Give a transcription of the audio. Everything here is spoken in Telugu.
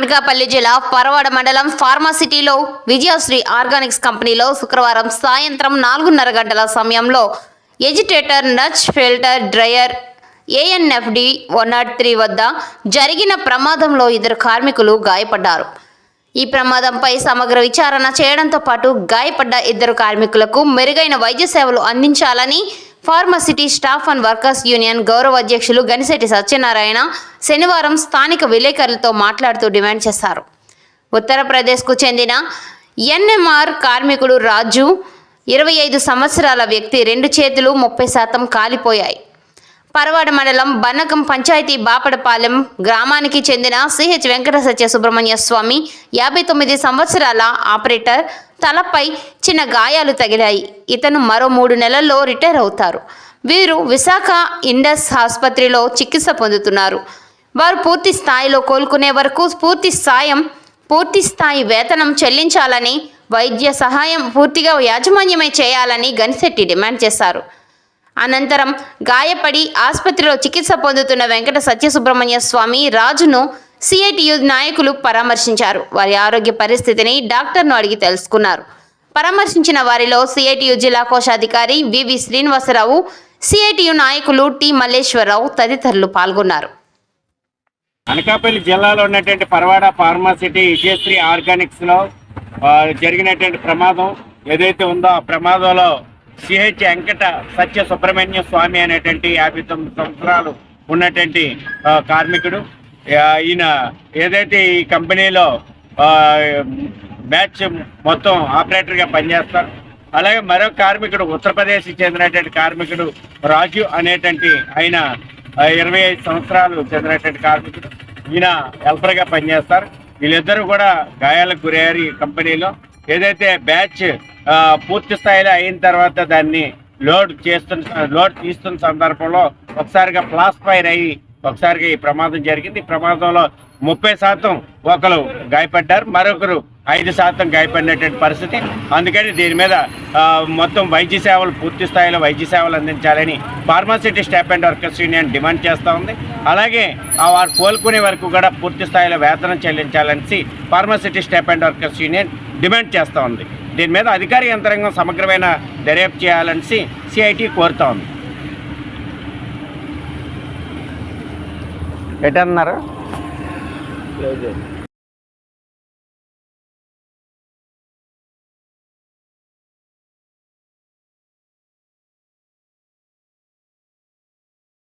అనకాపల్లి జిల్లా పరవాడ మండలం ఫార్మాసిటీలో విజయశ్రీ ఆర్గానిక్స్ కంపెనీలో శుక్రవారం సాయంత్రం నాలుగున్నర గంటల సమయంలో agitator nutsche filter dryer ANFD one nought three వద్ద జరిగిన ప్రమాదంలో ఇద్దరు కార్మికులు గాయపడ్డారు. ఈ ప్రమాదంపై సమగ్ర విచారణ చేయడంతో పాటు గాయపడ్డ ఇద్దరు కార్మికులకు మెరుగైన వైద్య సేవలు అందించాలని Pharmacity staff and workers union గౌరవ అధ్యక్షులు గనిశెట్టి సత్యనారాయణ శనివారం స్థానిక విలేకరులతో మాట్లాడుతూ డిమాండ్ చేశారు. ఉత్తరప్రదేశ్కు చెందిన ఎన్ఎంఆర్ కార్మికుడు రాజు ఇరవై ఐదు సంవత్సరాల వ్యక్తి రెండు చేతులు ముప్పై శాతం కాలిపోయాయి. పరవాడ మండలం బన్నకం పంచాయతీ బాపడపాలెం గ్రామానికి చెందిన సిహెచ్ వెంకట సత్య సుబ్రహ్మణ్య స్వామి యాభై తొమ్మిది సంవత్సరాల ఆపరేటర్ తలపై చిన్న గాయాలు తగిలాయి. ఇతను మరో మూడు నెలల్లో రిటైర్ అవుతారు. వీరు విశాఖ ఇండస్ ఆసుపత్రిలో చికిత్స పొందుతున్నారు. వారు పూర్తి స్థాయిలో కోలుకునే వరకు పూర్తి సాయం పూర్తి స్థాయి వేతనం చెల్లించాలని వైద్య సహాయం పూర్తిగా యాజమాన్యమే చేయాలని గనిశెట్టి డిమాండ్ చేశారు. అనంతరం గాయపడి ఆసుపత్రిలో చికిత్స పొందుతున్న వెంకట సత్యసుబ్రహ్మణ్య స్వామి రాజును సిఐటియు నాయకులు పరామర్శించారు. వారి ఆరోగ్య పరిస్థితిని డాక్టర్ను అడిగి తెలుసుకున్నారు. పరామర్శించిన వారిలో సిఐటియు జిల్లా కోశాధికారి వివి శ్రీనివాసరావు సిఐటియు నాయకులు టి మల్లేశ్వరరావు తదితరులు పాల్గొన్నారు. అనకాపల్లి జిల్లాలో ఉన్నటువంటి పరవాడ ఫార్మాసిటీ విజయశ్రీ ఆర్గానిక్స్లో జరిగినటువంటి ప్రమాదం ఏదైతే ఉందో ఆ ప్రమాదంలో సిహెచ్ వెంకట సత్య సుబ్రహ్మణ్య స్వామి అనేటువంటి యాభై తొమ్మిది సంవత్సరాలు ఉన్నటువంటి కార్మికుడు. ఈయన ఏదైతే ఈ కంపెనీలో బ్యాచ్ మొత్తం ఆపరేటర్గా పనిచేస్తారు అలాగే మరో కార్మికుడు ఉత్తరప్రదేశ్ చెందినటువంటి కార్మికుడు రాజు అనేటువంటి ఆయన ఇరవై ఐదు సంవత్సరాలు చెందినటువంటి కార్మికుడు. ఈయన హెల్పర్గా పనిచేస్తారు. వీళ్ళిద్దరూ కూడా గాయాలకు గురయ్యారు ఈ కంపెనీలో. ఏదైతే బ్యాచ్ పూర్తి స్థాయిలో అయిన తర్వాత దాన్ని లోడ్ చేస్తున్న లోడ్ తీస్తున్న సందర్భంలో ఒకసారిగా ప్లాస్ ఫైర్ అయ్యి ఒకసారిగా ఈ ప్రమాదం జరిగింది. ఈ ప్రమాదంలో ముప్పై శాతం ఒకరు గాయపడ్డారు. మరొకరు ఐదు శాతం గాయపడినటువంటి పరిస్థితి. అందుకని దీని మీద మొత్తం వైద్య సేవలు పూర్తి స్థాయిలో వైద్య సేవలు అందించాలని Pharmacity staff and workers union demand చేస్తూ ఉంది. అలాగే ఆ వారు కోలుకునే వరకు కూడా పూర్తి స్థాయిలో వేతనం చెల్లించాలని Pharmacity staff and workers union demand చేస్తూ ఉంది. దీని మీద అధికార యంత్రాంగం సమగ్రమైన దర్యాప్తు చేయాలని సిఐటి కోరుతా ఉంది. ఎటన్నారు